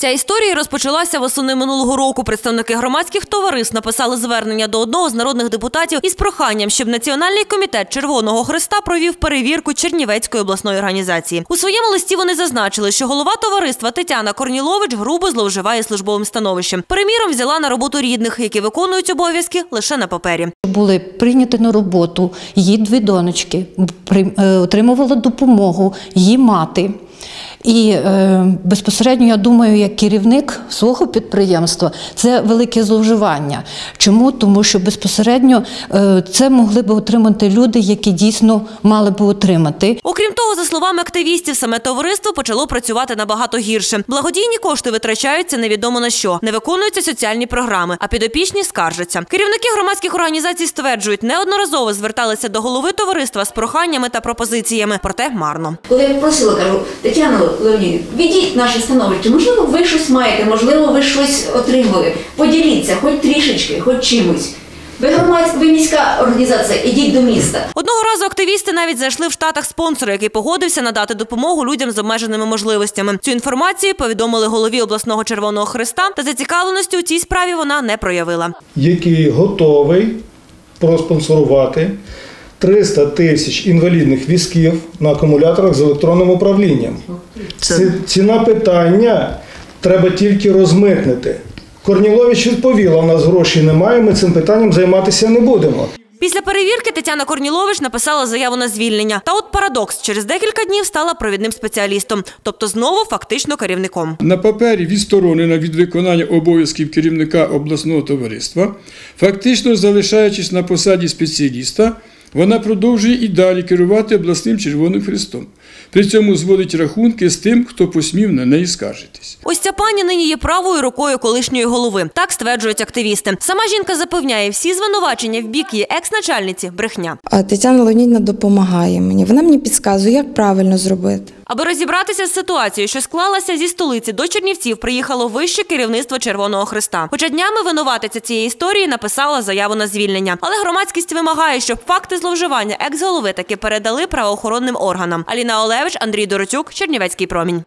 Ця історія розпочалася восени минулого року. Представники громадських товариств написали звернення до одного з народних депутатів із проханням, щоб Національний комітет Червоного Христа провів перевірку Чернівецької обласної організації. У своєму листі вони зазначили, що голова товариства Тетяна Корнілович грубо зловживає службовим становищем. Приміром взяла на роботу рідних, які виконують обов'язки лише на папері. Були прийняті на роботу її дві донечки, е, отримувала допомогу її мати. І е, безпосередньо я думаю, як керівник свого підприємства, це велике зловживання. Чому? Тому що безпосередньо е, це могли би отримати люди, які дійсно мали би отримати. Того, за словами активістів, саме товариство почало працювати набагато гірше. Благодійні кошти витрачаються невідомо на що, не виконуються соціальні програми, а підопічні скаржаться. Керівники громадських організацій стверджують, неодноразово зверталися до голови товариства з проханнями та пропозиціями, проте марно. Коли я просила, кажу, Тетяна Леонідівна, відіть наше становище, можливо, ви щось маєте, можливо, ви щось отримали. Поділіться, хоч трішечки, хоч чимось. Ви громадська, ви міська організація, ідіть до міста. Одного разу активісти навіть знайшли в штатах спонсора, який погодився надати допомогу людям з обмеженими можливостями. Цю інформацію повідомили голові обласного Червоного Христа, та зацікавленості у цій справі вона не проявила. який готовий проспонсорувати 300 тисяч інвалідних візків на акумуляторах з електронним управлінням. Ці- Ціна питання треба тільки розмитнити. Корнілович відповіла: у нас грошей немає, ми цим питанням займатися не будемо. Після перевірки Тетяна Корнілович написала заяву на звільнення. Та от парадокс через декілька днів стала провідним спеціалістом, тобто знову фактично керівником. На папері відсторонена від виконання обов'язків керівника обласного товариства, фактично залишаючись на посаді спеціаліста, вона продовжує і далі керувати обласним Червоним Хрестом. При цьому зводить рахунки з тим, хто посмів на неї скаржитись. Ось ця пані нині є правою рукою колишньої голови. Так стверджують активісти. Сама жінка запевняє, всі звинувачення в бік її екс-начальниці брехня. А Тетяна Леонідна допомагає мені. Вона мені підказує, як правильно зробити. Аби розібратися з ситуацією, що склалася зі столиці до Чернівців, приїхало вище керівництво Червоного Христа. Хоча днями винуватиця цієї історії написала заяву на звільнення. Але громадськість вимагає, щоб факти зловживання екс-голови таки передали правоохоронним органам. Аліна Олевич, Андрій Доротюк, Чернівецький промінь.